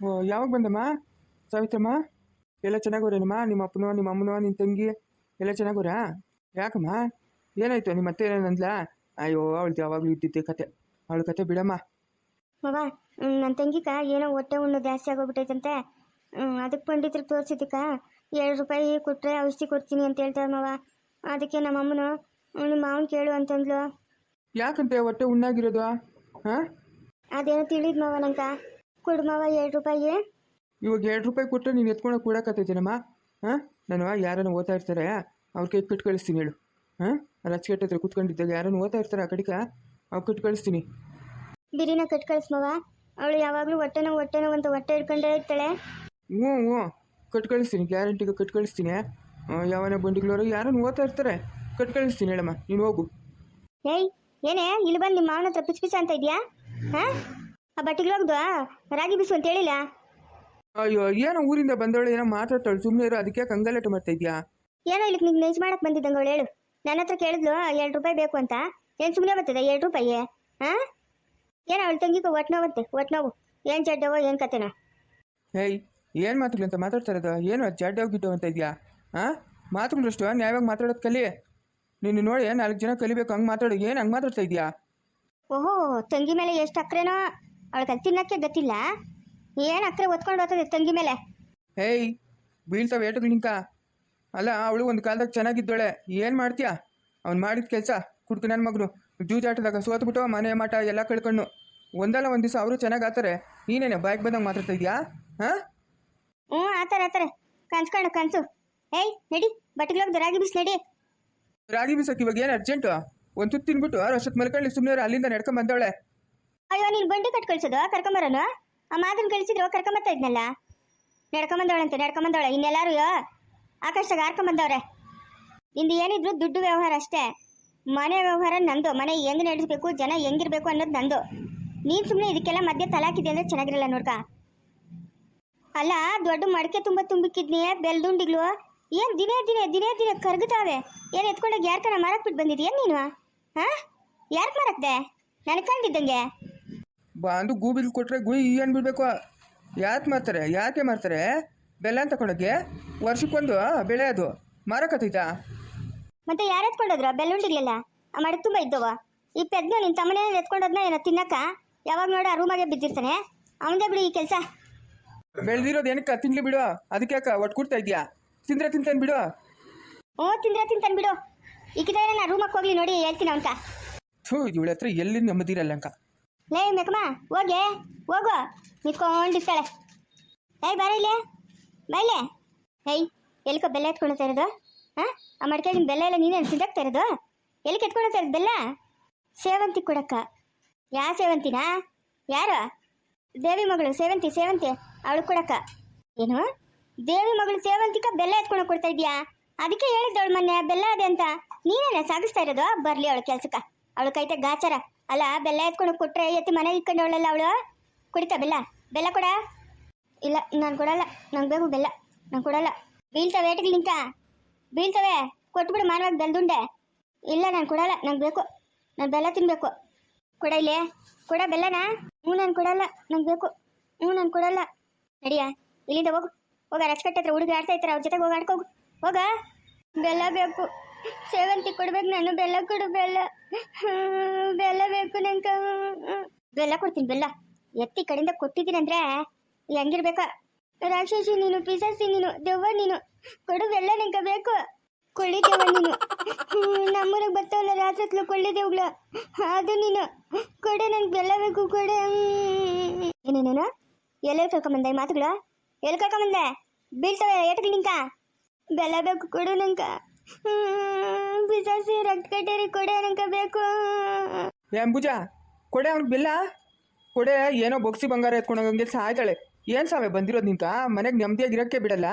ಯಾವಾಗ ಬಂದಮ್ಮ? ಸಾವಿತ್ರಮ್ಮ? ಎಲ್ಲ ಚೆನ್ನಾಗವ್ರೇನಮ್ಮ ನಿಮ್ಮ ಅಪ್ಪನೋ ನಿಮ್ಮ ಅಮ್ಮನೋ ನಿನ್ನ ತಂಗಿ? ಎಲ್ಲ ಚೆನ್ನಾಗವ್ರಾ ಯಾಕಮ್ಮ? ಏನಾಯ್ತು? ನಿಮ್ಮ ಅತ್ತೆ ಏನಂದ್ಲಾ ಅಯ್ಯೋ ಅವಳ್ದು ಯಾವಾಗಲೂ ಇದ್ದಿದ್ದೆ ಕತೆ. ಅವಳ ಕತೆ ಬಿಡಮ್ಮ. ಮವ ನನ್ನ ತಂಗಿಕ ಏನೋ ಹೊಟ್ಟೆ ಉಣ್ಣು ಜಾಸ್ತಿ ಆಗೋಗ್ಬಿಟ್ಟೈತಂತೆ. ಅದಕ್ಕೆ ಪಂಡಿತ್ರ ತೋರಿಸಿದ್ದಕ್ಕ ಎರಡು ರೂಪಾಯಿ ಕೊಟ್ಟರೆ ಔಷಧಿ ಕೊಡ್ತೀನಿ ಅಂತ ಹೇಳ್ತಾರೆ ಮವ. ಅದಕ್ಕೆ ನಮ್ಮ ಅಮ್ಮನು ನಿಮ್ಮ ಮಾವನ ಕೇಳು ಅಂತಂದ್ಲು. ಯಾಕಂತೆ ಹೊಟ್ಟೆ ಉಣ್ಣಾಗಿರೋದು? ಹಾಂ? ಅದೇನೋ ತಿಳಿದ್ ಮವ ನಂಕ ಕೊಡು ಮಾವ ಎರಡು ರೂಪಾಯಿ ಇವಾಗ ಎರಡು ರೂಪಾಯಿ ಕೊಟ್ಟರೆ ನೀನು ಎತ್ಕೊಂಡು ಕೊಡಕತ್ತೈತೇನಮ್ಮ ಹಾಂ? ನಾನು ಯಾರನ್ನು ಓದ್ತಾ ಇರ್ತಾರೆ ಅವ್ರ ಕೈ ಕಟ್ಟು ಕಳಿಸ್ತೀನಿ ಹೇಳು. ಹಾಂ? ರಚಕೆಟ್ ಹತ್ರ ಕುತ್ಕೊಂಡಿದ್ದಾಗ ಯಾರನ್ನು ಓದ್ತಾ ಇರ್ತಾರೆ ಆ ಕಡಿಕ? ಅವ್ರು ಕಟ್ಟು ಕಳಿಸ್ತೀನಿ. ಬಿರಿನ ಕಟ್ ಕಳಿಸ್ ಮಾವ ಅವಳು ಯಾವಾಗಲೂ ಹೊಟ್ಟೆ ನೋವು ಹೊಟ್ಟೆ ನೋವು ಅಂತ ಹೊಟ್ಟೆ ಹಿಡ್ಕೊಂಡೇ ಇರ್ತಾಳೆ. ಹ್ಞೂ ಹ್ಞೂ. ಕಟ್ ಕಳಿಸ್ತೀನಿ ಗ್ಯಾರಂಟಿಗೆ ಕಟ್ ಕಳಿಸ್ತೀನಿ. ಯಾವನ ಬಂಡಿಗಳವರು ಯಾರನ್ನು ಓದ್ತಾ ಇರ್ತಾರೆ? ಕಟ್ ಕಳಿಸ್ತೀನಿ ಹೇಳಮ್ಮ ನೀನು ಹೋಗು. ಏಯ್ ಏನೇ ಇಲ್ಲಿ ಬಂದು ನಿಮ್ಮ ಮಾವನ ಹತ್ರ ಪಿಚ್ ಪಿಚ್ ಅಂತ ಇದೆಯಾ? ಹಾಂ? ಆ ಬಟ್ಟಿಗಳೋಗ್ದು ರಾಗಿ ಬಿಸು ಅಂತ ಹೇಳಿಲ್ಲ? ಅಯ್ಯೋ ಏನೋ ಊರಿಂದ ಬಂದವಳು ಏನೋ ಮಾತಾಡ್ತಾಳು ಸುಮ್ಮನೆ ಇರೋ ಅದಕ್ಕೆ ಕಂಗಲಾಟ ಮಾಡ್ತಾ ಇದ್ಯಾ? ಏನೋ ಇಲ್ಲಿ ನಿಂಗೆ ನೆಜ್ ಮಾಡಕ್ ಬಂದಿದ್ದಂಗೆ ಅವಳು ಹೇಳು. ನನ್ನ ಹತ್ರ ಕೇಳಿದ್ಲು ಎರಡು ರೂಪಾಯಿ ಬೇಕು ಅಂತ. ಏನು ಸುಮ್ಮನೆ ಬರ್ತದೆ ಎರಡು ರೂಪಾಯಿ? ಹಾಂ ಏನೋ ಅವಳು ತಂಗಿಗೆ ಒಟ್ಟು ನೋವಂತೆ ಒಟ್ಟು ನೋವು. ಏನು ಜಡ್ಡವೋ ಏನು ಕತೆನೋ. ಹೇಯ್ ಏನು ಮಾತುಗಳು ಅಂತ ಮಾತಾಡ್ತಾ ಇರೋದು? ಏನು ಜಡ್ಡವ್ ಹೋಗಿದ್ದು ಅಂತ ಇದೆಯಾ? ಹಾಂ ಮಾತುಗಳಷ್ಟು ನ್ಯಾಯವಾಗಿ ಮಾತಾಡೋದು ಕಲಿ. ನೀನು ನೋಡಿ ನಾಲ್ಕು ಜನ ಕಲಿಬೇಕು ಹಂಗೆ ಮಾತಾಡೋದು ಏನು ಹಂಗೆ ಮಾತಾಡ್ತಾ ಇದೆಯಾ? ಓಹೋ ತಂಗಿ ಮೇಲೆ ಎಷ್ಟು ಅಕ್ರೆನೋ. ಅವಳಿಗೆ ಅದು ತಿನ್ನಕ್ಕೆ ಗೊತ್ತಿಲ್ಲ. ಏನು ಅಕ್ರೆ ಒತ್ಕೊಂಡು ಹೋಗ್ತದೆ ತಂಗಿ ಮೇಲೆ? ಹೇಯ್ ಬೀಳ್ತಾವೆ ಏಟು ನಿಂಕ. ಅಲ್ಲ ಅವಳು ಒಂದು ಕಾಲದಾಗ ಚೆನ್ನಾಗಿದ್ದೋಳೆ. ಏನು ಮಾಡ್ತೀಯಾ? ಅವ್ನು ಮಾಡಿದ ಕೆಲಸ ಕುಡ್ಕು ನನ್ನ ಮಗನು. ಜೂಜಾಟದಾಗ ಸೋತ್ಬಿಟ್ಟು ಮನೆ ಮಾಟ ಎಲ್ಲ ಕಳ್ಕೊಂಡು ಒಂದಲ್ಲ ಒಂದು ದಿವಸ ಅವರು ಚೆನ್ನಾಗಿ ಆತಾರೆ. ನೀನೇನೆ ಬಾಯ್ಗೆ ಬಂದಂಗೆ ಮಾತಾಡ್ತಾ ಇದೆಯಾ? ಹಾಂ? ಹ್ಞೂ ಆತಾರೆ ಆತರ. ಕನ್ಸ್ಕೊಂಡು ಕನ್ಸು. ಏಯ್ ನಡಿ ಬಟ್ಟಿಗೆ ಹೋಗ್ದು ರಾಗಿ ಬಿಸಿ ನಡಿ. ರಾಗಿ ಬೀಸಕ್ಕೆ ಇವಾಗ ಏನು ಅರ್ಜೆಂಟು ಒಂದು ತುತ್ತು ತಿನ್ಬಿಟ್ಟು ಅಷ್ಟೊತ್ತು ಮಲ್ಕೊಳ್ಳಿ ಸುಮ್ಮನೆ ಅಲ್ಲಿಂದ ನಡ್ಕೊಂಡ್ ಬಂದವಳೆ. ಅಯ್ಯೋ, ನೀನು ಬಂಡಿ ಕಟ್ ಕಳ್ಸೋದು ಕರ್ಕೊಂಬರೋನು? ಆ ಮಾತನ್ನ ಕಳಿಸಿದ್ರು ಕರ್ಕೊಂಬತ್ತಾ ಇದ್ನಲ್ಲ? ನಡ್ಕೊಂಬಂದವಳಂತೆ, ನಡ್ಕೊಂಬಂದವಳೆ, ಇನ್ನೆಲ್ಲರೂ ಆಕಾಶದಾಗ ಹಾರ್ಕೊಂಬಂದವ್ರೆ ಇಂದು ಏನಿದ್ರು ದುಡ್ಡು ವ್ಯವಹಾರ ಅಷ್ಟೇ. ಮನೆ ವ್ಯವಹಾರ ನಂದು, ಮನೆ ಹೆಂಗ್ ನಡೆಸಬೇಕು, ಜನ ಹೆಂಗಿರ್ಬೇಕು ಅನ್ನೋದು ನಂದು. ನೀನು ಸುಮ್ಮನೆ ಇದಕ್ಕೆಲ್ಲ ಮಧ್ಯೆ ತಲಾಕಿದೆ ಅಂದ್ರೆ ಚೆನ್ನಾಗಿರಲ್ಲ ನೋಡ್ಕ. ಅಲ್ಲ, ದೊಡ್ಡ ಮಡಕೆ ತುಂಬ ತುಂಬಿಕ್ಕಿದ್ನಿ ಬೆಲ್ದುಂಡಿಗಳು? ಏನು ದಿನೇ ದಿನೇ ದಿನೇ ದಿನೇ ಕರ್ಗುತ್ತಾವೆ ಏನು ಎತ್ಕೊಂಡೋಗಿ ಯಾರ್ಕನ ಮಾರಕ್ಬಿಟ್ಟು ಬಂದಿದ್ಯಾ ನೀನು, ಹಾಂ? ಯಾರ್ಕ್ ಮಾರಕ್ದೆ? ನನಗೆ ಕಂಡಿದ್ದಂಗೆ ಬಂದು ಗೂಬಿಲ್ ಕೊಟ್ಟರೆ ಗುಯ್ ಏನು ಬಿಡಬೇಕು ಯಾಕೆ ಮಾಡ್ತಾರೆ? ಯಾಕೆ ಮಾಡ್ತಾರೆ? ಬೆಲ್ಲ ತಗೊಂಡೋಗಿ ವರ್ಷಕ್ಕೊಂದು ಬೆಳೆ ಅದು. ಮಾರಕತ್ತೈತಾ ಮತ್ತೆ ಯಾರು ಎತ್ಕೊಂಡೋದ್ರ? ಬೆಳ್ಳುಂಡಿಗ್ಲೆಲ್ಲ ಆ ಮಡಕ್ ತುಂಬ ಇದ್ದವ. ಈ ಪೆದ್ನ ನಿನ್ನ ತಮ್ಮನೇ ಎತ್ಕೊಂಡೋದ್ನ ಏನೋ ತಿನ್ನಕ್ಕ? ಯಾವಾಗ ನೋಡಿ ಆ ರೂಮಾಗೆ ಬಿದ್ದಿರ್ತಾನೆ. ಅವನದೇ ಬಿಡು ಈ ಕೆಲಸ. ಬೆಳೆದಿರೋದು ಏನಕ್ಕೆ? ತಿನ್ಲಿ ಬಿಡು. ಅದಕ್ಕೆ ಯಾಕೆ ಒಟ್ಟು ಕೊಡ್ತಾ ಇದೆಯಾ? ತಿಂದ್ರೆ ತಿಂತಾನೆ ಬಿಡು. ಓ ತಿಂದ್ರೆ ತಿಂತಾನೆ ಬಿಡು. ಈಗಿದ್ರೆ ನಾ ರೂಮಕ್ಕೆ ಹೋಗ್ಲಿ ನೋಡಿ ಹೇಳ್ತೀನಿ ಅಂತ ಥೂ ಇವಳ ಹತ್ರ ಎಲ್ಲಿ ನೆಮ್ಮದಿರಲ್ಲ ಅಂಕ ಲೇ ಮೆಕಮ್ಮ, ಹೋಗೆ, ಹೋಗು. ನಿಂತ್ಕೊಂಡಿರ್ತಾಳೆ ಏಯ್, ಬರ ಇಲ್ಲೇ. ಬೈಲೆ ಏಯ್, ಎಲ್ಕೋ ಬೆಲ್ಲ ಎತ್ಕೊಳ್ತಾ ಇರೋದು? ಹಾಂ? ಆ ಮಡ್ಕೆಗಿನ ಬೆಲ್ಲ ಎಲ್ಲ ನೀನೇ ತಿಂದಾಕ್ತಾ ಇರೋದು? ಎಲ್ಲಿ ಕೆತ್ಕೊಳ್ತಾ ಇರೋದು ಬೆಲ್ಲ? ಸೇವಂತಿ ಕೊಡಕ್ಕ. ಯಾ ಸೇವಂತಿನಾ? ಯಾರು? ದೇವಿ ಮಗಳು, ಸೇವಂತಿ ಸೇವಂತಿ, ಅವಳು ಕೊಡಕ್ಕ. ಏನು? ದೇವಿ ಮಗಳು ಸೇವಂತಿಕ ಬೆಲ್ಲ ಎತ್ಕೊಂಡು ಕೊಡ್ತಾ ಇದೀಯಾ? ಅದಕ್ಕೆ ಹೇಳಿದ್ದವಳು ಮೊನ್ನೆ, ಬೆಲ್ಲ ಅದೇ ಅಂತ. ನೀನೇನೆ ಸಾಗಿಸ್ತಾ ಇರೋದು? ಬರ್ಲಿ ಅವಳು ಕೆಲ್ಸಕ್ಕ. ಅವಳು ಕೈತೆ ಗಾಚಾರ. ಅಲ್ಲ, ಬೆಲ್ಲ ಎತ್ಕೊಂಡು ಕೊಟ್ರೆ ಎತ್ತಿ ಮನೆಗೆ ಇಟ್ಕೊಂಡವಳಲ್ಲ ಅವಳು? ಕುಡಿತಾ ಬೆಲ್ಲ? ಬೆಲ್ಲ ಕೊಡ? ಇಲ್ಲ, ನಾನು ಕೊಡಲ್ಲ. ನಂಗೆ ಬೇಕು ಬೆಲ್ಲ. ನಾನು ಕೊಡಲ್ಲ. ಬೀಳ್ತವೆ ಏಟಿಗೆ ನಿಂಕ ಬೀಳ್ತವೆ? ಕೊಟ್ಬಿಡು ಮಾನವಾಗಿ ಬೆಲ್ದುಂಡೆ. ಇಲ್ಲ, ನಾನು ಕೊಡಲ್ಲ. ನಂಗೆ ಬೇಕು. ನಾನು ಬೆಲ್ಲ ತಿನ್ಬೇಕು. ಕೊಡ ಇಲ್ಲೇ. ಕೊಡ ಬೆಲ್ಲನಾ? ಹ್ಞೂ, ನಾನು ಕೊಡಲ್ಲ. ನಂಗೆ ಬೇಕು. ಹ್ಞೂ, ನಾನು ಕೊಡಲ್ಲ. ನಡಿಯ? ಇಲ್ಲಿಂದ ಹೋಗು. ಹೋಗ ರಚಕಟ್ಟೆ ಹತ್ರ ಹುಡುಗಿ ಆಡ್ತಾ ಇರ್ತಾರೆ. ಅವ್ರ ಜೊತೆಗೆ ಹೋಗಿ ಹೋಗ. ಬೆಲ್ಲ ಬೇಕು. ಸೇವಂತಿ ಕೊಡ್ಬೇಕು, ನಾನು ಬೆಲ್ಲ ಕೊಡು, ಬೆಲ್ಲ. ಬೆಲ್ಲ ಬೇಕು ನಂಗೆ. ಬೆಲ್ಲ ಕೊಡ್ತೀನಿ, ಬೆಲ್ಲ. ಎತ್ತಿ ಕಡೆಯಿಂದ ಕೊಟ್ಟಿದ್ದೀನಿ ಅಂದ್ರೆ ಹೆಂಗಿರ್ಬೇಕ? ರಾಕ್ಷಸಿ ನೀನು ಪಿಸಾಸಿ ನೀನು, ದೆವ್ವ ನೀನು, ಕೊಡು ಬೆಲ್ಲ ನಂಗೆ ಬೇಕು. ಕೊಳ್ಳಿ ದೆವ್ವ ನೀನು. ನಮ್ಮೂರಿಗೆ ಬರ್ತಾವಲ್ಲ ರಾತ್ರಿ ಹೊತ್ಲು ಕೊಳ್ಳಿ ದೇವ್ಗಳು ಅದು ನೀನು. ಕೊಡೆ, ನಂಗೆ ಬೆಲ್ಲ ಬೇಕು, ಕೊಡೆ. ಏನೇನೇನು? ಎಲ್ಲ ಕರ್ಕೊಂಬಂದೆ ಮಾತುಗಳು? ಎಲ್ಲಿ ಕರ್ಕೊಂಬಂದೆ? ಬೀಳ್ತವೆ, ಏಟಕ್ಕೆ ನಿಂಕ? ಬೆಲ್ಲ ಬೇಕು, ಕೊಡು ನಂಕ ಪಿಸಾಸಿ ರಕ್ತ ಕಟ್ಟೇರಿ ಕೊಡೆ ಬೇಕು. ಏ ಅಂಬುಜಾ ಕೊಡೆ ಅವ್ನಿಗೆ ಬಿಲ್ಲ? ಕೊಡೆ ಏನೋ ಬೊಗ್ಸಿ ಬಂಗಾರ ಎತ್ಕೊಂಡಂಗೆ ಸಾಯ್ತಾಳೆ ಏನ್ ಸಾವೆ ಬಂದಿರೋದು ನಿಂತ? ಮನೆಗೆ ನೆಮ್ಮದಿಯಾಗಿರೋಕ್ಕೆ ಬಿಡಲ್ಲ?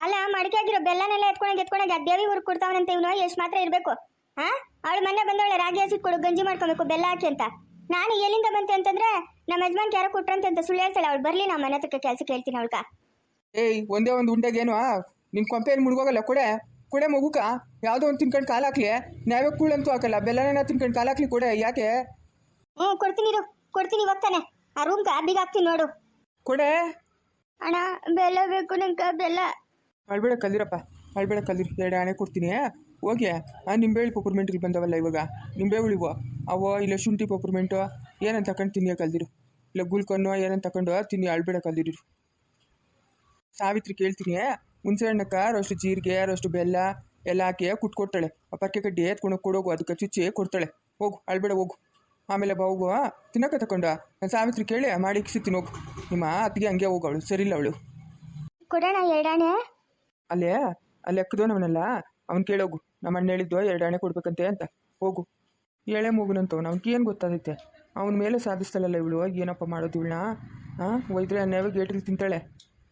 ಅಲ್ಲ ಮಡಿಕೆ ಆಗಿರೋ ಬೆಲ್ಲನೆಲ್ಲ ಎತ್ಕೊಂಡಾಗ ಎತ್ಕೊಂಡಾಗ ದೇವಿ ಹುರ್ ಕೊಡ್ತಾವನಂತ ಇವನು ಎಷ್ಟು ಮಾತ್ರ ಇರಬೇಕು. ಹಾ ಅವಳು ಮನೆ ಬಂದವಳೆ ರಾಗಿ ಹಸಿ ಕೊಡು ಗಂಜಿ ಮಾಡ್ಕೊಬೇಕು ಬೆಲ್ಲ ಹಾಕಿ ಅಂತ. ನಾನು ಎಲ್ಲಿಂದ ಬಂತೆ ಅಂತಂದ್ರೆ ನಮ್ಮ ಯಜಮಾನ್ಗೆ ಯಾರೋ ಕೊಟ್ರಂತೆ ಅಂತ ಸುಳ್ಳು ಹೇಳ್ತಾಳೆ ಅವಳು ಬರಲಿ ನಾ ಮನೆ ಹತ್ರಕ್ಕೆ ಕೆಲ್ಸಕ್ಕೆ ಹೇಳ್ತೀನಿ ಅವಳ್ಕ ಏಯ್ ಒಂದೇ ಒಂದು ಉಂಡೆಗೇನು ನಿನ್ನ ಕೊಂಪೆಯಲ್ಲಿ ಮುಳುಗೋಗಲ್ಲ ಕೊಡೆ? ಕೊಡೆ ಮಗುಕ? ಯಾವುದೋ ಒಂದು ತಿನ್ಕೊಂಡು ಕಾಲು ಹಾಕ್ಲಿ ನಾವೇ ಕೂಳಂತೂ ಹಾಕಲ್ಲ. ಬೆಲ್ಲನ ತಿನ್ಕೊಂಡು ಕಾಲು ಹಾಕ್ಲಿ ಕೊಡೆ ಯಾಕೆ? ಹ್ಞೂ ಕೊಡ್ತೀನಿ ಇರು. ಕೊಡ್ತೀನಿ ಇವಾಗ ತಾನೆ ಆ ರೂಮ್ ಬೀಗ ಹಾಕ್ತೀನಿ ನೋಡು. ಕೊಡೆ? ಅಣ್ಣ ಬೆಲ್ಲ ಬೇಕು ನಂಗೆ ಬೆಲ್ಲ. ಅಳ್ಬೇಡ ಕಲ್ದಿರಪ್ಪ. ಅಳ್ಬೇಡ ಕಲ್ದಿರು ಎರಡು ಆಣೆ ಕೊಡ್ತೀನಿ ಹೋಗಿ ಆ ನಿಂಬೆಹಳ್ಳಿ ಪಪರ್ಮೆಂಟ್ಗಳು ಬಂದವಲ್ಲ ಇವಾಗ. ನಿಂಬೆ ಹುಳಿವು. ಅವು ಇಲ್ಲ ಶುಂಠಿ ಪಪರ್ಮೆಂಟು ಏನಂತ ತಕೊಂಡು ತಿನ್ನಿಯ ಕಲ್ದಿರು? ಇಲ್ಲ ಗುಲ್ಕನ್ನು ಏನಂತ ತಕೊಂಡು? ತಿನ್ನಿ ಅಳ್ಬೇಡ ಕಲ್ದಿರು. ಸಾವಿತ್ರಿ ಕೇಳ್ತೀನಿ ಹುಣಸೆ ಹಣ್ಣಕ್ಕ ಅಷ್ಟು ಜೀರಿಗೆ ಅಷ್ಟು ಬೆಲ್ಲ ಎಲ್ಲ ಹಾಕಿ ಕುಟ್ಕೊಡ್ತಾಳೆ. ಆ ಪಕ್ಕೆ ಕಡ್ಡಿ ಎತ್ಕೊಂಡು ಕೊಡೋಗು ಅದಕ್ಕೆ ಚುಚ್ಚಿ ಕೊಡ್ತಾಳೆ. ಹೋಗು ಅಳ್ಬೇಡ ಹೋಗು. ಆಮೇಲೆ ಬಾ ಹೋಗು ತಿನ್ನಕ್ಕೆ ತಗೊಂಡ ನಾನು ಸಾವಿತ್ರಿ ಕೇಳಿ ಮಾಡಿ ಇಕ್ಸಿತೀನಿ ಹೋಗು ನಿಮ್ಮ ಅತ್ತಿಗೆ ಹಂಗೆ ಹೋಗು ಅವಳು ಸರಿಯಿಲ್ಲ ಅವಳು. ಕೊಡೋಣ ಎರಡಾಣೆ? ಅಲ್ಲೇ ಅಲ್ಲಿ ಅಕ್ಕದವನವನಲ್ಲ ಅವ್ನು ಕೇಳೋಗು. ನಮ್ಮ ಅಣ್ಣ ಹೇಳಿದ್ದು ಎರಡು ಆಣೆ ಕೊಡ್ಬೇಕಂತೆ ಅಂತ. ಹೋಗು. ಎಳೆ ಮಗುನಂತವ್. ಅವ್ನಿಗೆ ಏನು ಗೊತ್ತಾಗುತ್ತೆ ಅವನ ಮೇಲೆ ಸಾಧಿಸ್ತಾಳಲ್ಲ ಇವಳು. ಏನಪ್ಪ ಮಾಡೋದು ಇವಳನ್ನ? ಹಾಂ ಒಯ್ದ್ರೆ ಅನ್ನೇವ ಗೇಟಿಗೆ ತಿಂತಾಳೆ.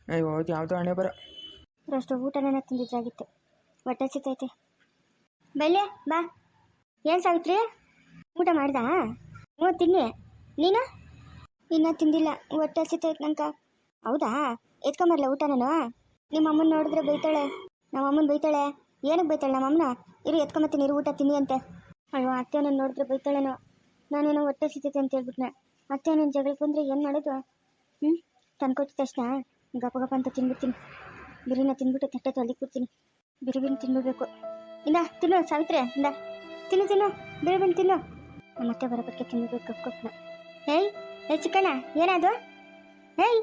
ಅಯ್ಯೋ ಅದು ಯಾವುದೋ ಹಣೆ ಬರ ಅಷ್ಟು ಊಟನ ತಿಂದಿದ್ದಾಗಿತ್ತು. ಹೊಟ್ಟೆ ಸಿತೈತೆ ಬಲ್ಲೆ ಬಾ. ಏನು ಸಾವಿತ್ರಿ? ಊಟ ಮಾಡ್ದಾ? ಹ್ಞೂ ತಿನ್ನಿ. ನೀನು? ಇನ್ನೂ ತಿಂದಿಲ್ಲ. ಹೊಟ್ಟೆ ಸಿತೈತೆ ನಂಕ ಹೌದಾ? ಎತ್ಕೊಂಬರ್ಲ ಊಟ ನಾನು? ನಿಮ್ಮ ಅಮ್ಮನ ನೋಡಿದ್ರೆ ಬೈತಾಳೆ. ನಮ್ಮ ಅಮ್ಮನ ಬೈತಾಳೆ. ಏನಕ್ಕೆ ಬೈತಾಳೆ ನಮ್ಮ ಅಮ್ಮನ? ಇರು, ಎತ್ಕೊಂಬತ್ತೀನಿ, ಇರು, ಊಟ ತಿನ್ನಿ ಅಂತೆ. ಅಯ್ಯೋ ಅತ್ತೆ ನನ್ನ ನೋಡಿದ್ರೆ ಬೈತಾಳೇನೋ. ನಾನೇನೋ ಹೊಟ್ಟೆ ಸಿತೈತೆ ಅಂತ ಹೇಳ್ಬಿಟ್ನೆ. ಅತ್ತೆ ನನ್ನ ಜಗಳಕ್ಕೆ ಬಂದರೆ ಏನು ಮಾಡೋದು? ಹ್ಞೂ ತಂದ್ಕೊಟ್ಟಿದ ತಕ್ಷಣ ಗಪ ಗಪ ಅಂತ ತಿನ್ಬಿಡ್ತೀನಿ. ಬಿರಿನ ತಿನ್ಬಿಟ್ಟು ತಟ್ಟೆ ತೊಲಿ ಕೂತೀನಿ ಬಿರಿ ಬಿರಿ ತಿನ್ಬಿಡ್ಬೇಕು. ಇಂದ ತಿನ್ನು ಸಾವಿತ್ರಿ, ಇಂದ. ತಿನ್ನು ತಿನ್ನು. ಬಿರಿ ಬಿರಿ ತಿನ್ನು. ನಮ್ಮ ಅತ್ತೆ ಬರೋಬರ್ಗೆ ತಿನ್ಬಿಡ್ಬೇಕು ಗಪ್ ಗಪ್ನ ಹೇಯ್, ಏ ಚಿಕ್ಕಣ್ಣ ಏನದು ಹೇಯ್.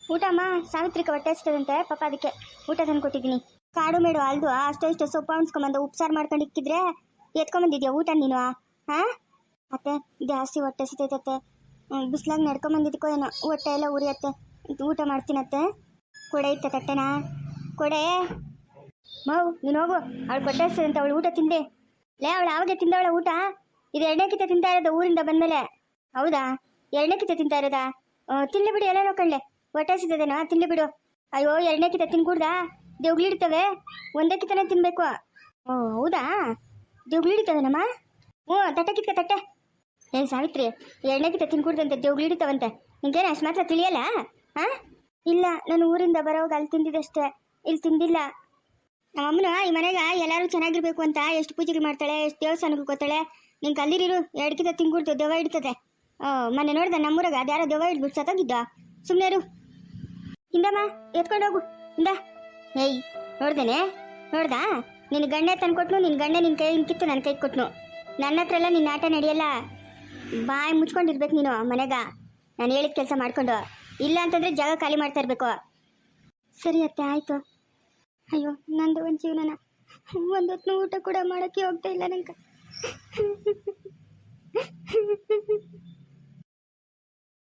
ಊಟ ಅಮ್ಮ, ಸಾವಿತ್ರಿಕ ಹೊಟ್ಟೆ ಹಚ್ತದಂತೆ, ಪಾಪ ಅದಕ್ಕೆ ಊಟ ತಂದು ಕೊಟ್ಟಿದ್ದೀನಿ. ಕಾಡು ಮೇಡು ಅಲ್ದು ಅಷ್ಟೋ, ಇಷ್ಟು ಸೊಪ್ಪು ಅನ್ಸ್ಕೊಂಬಂದು ಉಪ್ಸಾರು ಮಾಡ್ಕೊಂಡು ಇಕ್ಕಿದ್ರೆ ಎತ್ಕೊಂಬಂದಿದ್ಯಾ ಊಟ ನೀನು ಹಾಂ ಅತ್ತೆ, ಜಾಸ್ತಿ ಹೊಟ್ಟೆ ಸಿತೈತತ್ತೆ ಬಿಸಿಲಾಗಿ ನಡ್ಕೊಂಬಂದಿದ್ದಕ್ಕೋ ಏನೋ, ಹೊಟ್ಟೆ ಎಲ್ಲ ಉರಿಯತ್ತೆ. ಊಟ ಮಾಡ್ತೀನತ್ತೆ. ಕೊಡೆ ಇತ್ತ ತಟ್ಟೆನಾ? ಕೊಡೆ? ಮಾವು ನೀನು ಹೋಗು. ಅವಳು ಕೊಟ್ಟೆ ಅಂತ ಅವಳು ಊಟ ತಿಂದೆ. ಲೇ, ಅವಳು ಯಾವಾಗ ತಿಂದವಳ ಊಟ? ಇದು ಎರಡನೇ ಕಿತ್ತ ತಿಂತಾ ಇರೋದು ಊರಿಂದ ಬಂದಮೇಲೆ. ಹೌದಾ? ಎರಡನೇ ಕಿತ್ತ ತಿಂತಾ ಇರೋದಾ? ತಿನ್ಲಿ ಬಿಡು ಎಲ್ಲ ಕಳ್ಳೆ ಹೊಟ್ಟೆ ಸಿದ್ದದೇನಾ ತಿನ್ಲಿ ಬಿಡು. ಅಯ್ಯೋ, ಎರಡನೇ ಕಿತ್ತ ತಿನ್ಕೂಡ್ದಾ? ದೇವ್ಗಳಿಡ್ತವೆ ಒಂದೇ ಕಿತ್ತನೇ ತಿನ್ಬೇಕು. ಓ, ಹೌದಾ? ದೇವ್ಗಳಿಡ್ತವೇನಮ್ಮ ಹ್ಞೂ, ತಟ್ಟೆ ಕಿತ್ಕ, ತಟ್ಟೆ. ಏನು ಸಾವಿತ್ರಿ, ಎರಡನೇ ಕಿತ್ತ ತಿನ್ಕೂಡ್ದಂತೆ ದೇವ್ಗಳಿಡ್ತವಂತೆ ನಿಂಗೇನು ಅಷ್ಟು ಮಾತ್ರ ತಿಳಿಯಲ್ಲ? ಹಾಂ ಇಲ್ಲ, ನಾನು ಊರಿಂದ ಬರೋವಾಗ ಅಲ್ಲಿ ತಿಂದಿದ್ದಷ್ಟೇ. ಇಲ್ಲಿ ತಿಂದಿಲ್ಲ. ನಮ್ಮಮ್ಮನ, ಈ ಮನೆಗೆ ಎಲ್ಲರೂ ಚೆನ್ನಾಗಿರ್ಬೇಕು ಅಂತ ಎಷ್ಟು ಪೂಜೆಗಳು ಮಾಡ್ತಾಳೆ, ಎಷ್ಟು ದೇವಸ್ಥಾನಕ್ಕೆ ಗೊತ್ತಾಳೆ ನಿಂಗೆ ಕಲ್ಲಿರಿರು ಎಡ್ಕಿದ ತಿಂಗುಡ್ತು ದೆವ್ವ ಇಡ್ತದೆ ಓ ಮೊನ್ನೆ ನೋಡ್ದೆ ನಮ್ಮೂರಾಗ ಅದ್ಯಾರೋ ದೆವ್ವ ಇಡ್ಬಿಟ್ಟು ಸತ್ತೋಗಿದ್ದ. ಸುಮ್ಮನೆ ಇರು. ಹಿಂದಮ್ಮ, ಎತ್ಕೊಂಡು ಹೋಗು. ಹಿಂದ. ಏಯ್, ನೋಡ್ದೇನೆ? ನೋಡ್ದಾ? ನಿನ್ನ ಗಂಡೆ ತಂದ್ಕೊಟ್ನು ನಿನ್ನ ಗಂಡ ನಿನ್ನ ಕೈ ಕಿತ್ತು ನನ್ನ ಕೈ ಕೊಟ್ನು. ನನ್ನ ಹತ್ರ ಎಲ್ಲ ನಿನ್ನ ಆಟ ನಡೆಯಲ್ಲ. ಬಾಯಿ ಮುಚ್ಕೊಂಡಿರ್ಬೇಕು ನೀನು ಮನೆಗ. ನಾನು ಹೇಳಿದ ಕೆಲಸ ಮಾಡ್ಕೊಂಡು. ಇಲ್ಲ ಅಂತಂದ್ರೆ ಜಾಗ ಖಾಲಿ ಮಾಡ್ತಾ ಇರ್ಬೇಕು. ಸರಿ ಅತ್ತೆ, ಆಯ್ತು. ಅಯ್ಯೋ, ನಂದು ಒಂದು ಜೀವನನ. ಒಂದು ಊಟ ಕೂಡ ಮಾಡೋಕ್ಕೆ ಹೋಗ್ತಾ ಇಲ್ಲ ನಂಗೆ.